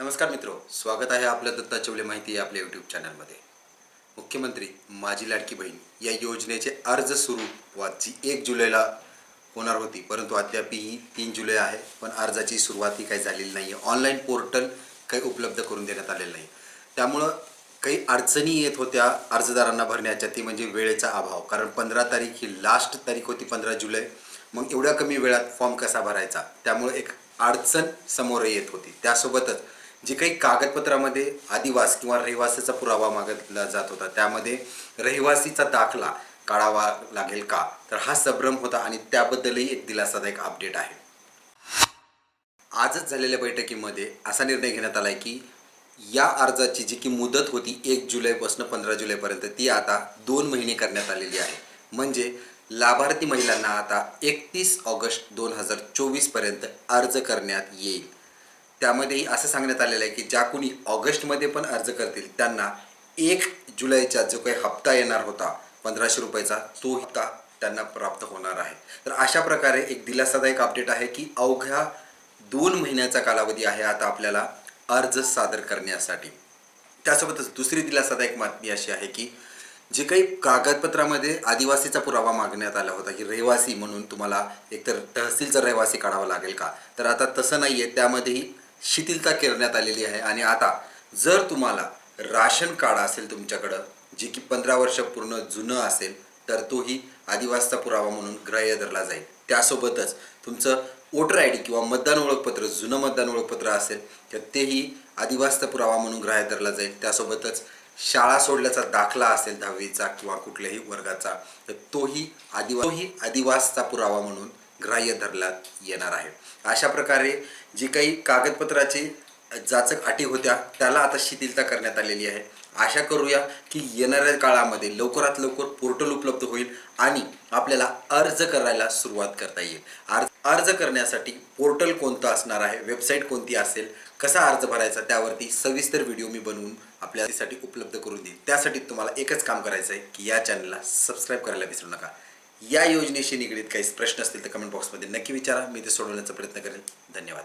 नमस्कार मित्र स्वागत आहे आपलं दत्ता चवले माहिती आपल्या यूट्यूब चॅनलमध्ये मुख्यमंत्री माझी लाडकी बहीण या योजनेचे अर्ज सुरू वा जी एक जुलैला होणार होती परंतु अद्याप ही तीन जुलै आहे पण अर्जाची सुरुवात ही काही झालेली नाही आहे ऑनलाईन पोर्टल काही उपलब्ध करून देण्यात आलेलं नाही. त्यामुळं काही अडचणी येत होत्या अर्जदारांना भरण्याच्या ती म्हणजे वेळेचा अभाव. कारण पंधरा तारीख ही लास्ट तारीख होती पंधरा जुलै. मग एवढ्या कमी वेळात फॉर्म कसा भरायचा? त्यामुळे एक अडचण समोर येत होती. त्यासोबतच जे काही कागदपत्रामध्ये आदिवास किंवा रहिवासीचा पुरावा मागितला जात होता त्यामध्ये रहिवासीचा दाखला काढावा लागेल का? तर हा संभ्रम होता आणि त्याबद्दलही एक दिलासादायक अपडेट आहे. आजच झालेल्या बैठकीमध्ये असा निर्णय घेण्यात आला आहे की या अर्जाची जी की मुदत होती एक जुलैपासून पंधरा जुलैपर्यंत ती आता दोन महिने करण्यात आलेली आहे. म्हणजे लाभार्थी महिलांना आता एकतीस ऑगस्ट दोन हजार चोवीसपर्यंत अर्ज करण्यात येईल. त्यामध्येही असं सांगण्यात आलेलं आहे की ज्या कोणी ऑगस्टमध्ये पण अर्ज करतील त्यांना एक जुलैचा जो काही हप्ता येणार होता पंधराशे रुपयाचा तो हप्ता त्यांना प्राप्त होणार आहे. तर अशा प्रकारे एक दिलासादायक अपडेट आहे की अवघ्या दोन महिन्याचा कालावधी आहे आता आपल्याला अर्ज सादर करण्यासाठी. त्यासोबतच दुसरी दिलासादायक बातमी अशी आहे की जे काही कागदपत्रामध्ये आदिवासीचा पुरावा मागण्यात आला होता की रहिवासी म्हणून तुम्हाला एकतर तहसीलचा रहिवासी काढावा लागेल का? तर आता तसं नाही आहे त्यामध्येही शिथिलता करण्यात आलेली आहे. आणि आता जर तुम्हाला राशन कार्ड असेल तुमच्याकडं जे की पंधरा वर्ष पूर्ण जुनं असेल तर तोही आदिवासचा पुरावा म्हणून ग्राह्य धरला जाईल. त्यासोबतच तुमचं वोटर आय डी किंवा मतदान ओळखपत्र जुनं मतदान ओळखपत्र असेल तर तेही आदिवासचा पुरावा म्हणून ग्राह्य धरला जाईल. त्यासोबतच शाळा सोडल्याचा दाखला असेल दहावीचा किंवा कुठल्याही वर्गाचा तर तोही आदिवा तोही आदिवासचा पुरावा म्हणून ग्राह्य धरला येणार आहे. अशा प्रकारे जी काही कागदपत्राची जाचक अटी होत्या त्याला आता शिथिलता करण्यात आलेली आहे. आशा करूया की येणाऱ्या काळामध्ये लवकरात लवकर पोर्टल उपलब्ध होईल आणि आपल्याला अर्ज करायला सुरुवात करता येईल. अर्ज अर्ज करण्यासाठी पोर्टल कोणतं असणार आहे वेबसाईट कोणती असेल कसा अर्ज भरायचा त्यावरती सविस्तर व्हिडिओ मी बनवून आपल्यासाठी उपलब्ध करून देईल त्यासाठी तुम्हाला एकच काम करायचं आहे की या चॅनलला सबस्क्राईब करायला विसरू नका. या योजनेशी निगडीत काही प्रश्न असतील तर कमेंट बॉक्समध्ये नक्की विचारा. मी ते सोडवण्याचा प्रयत्न करेन. धन्यवाद.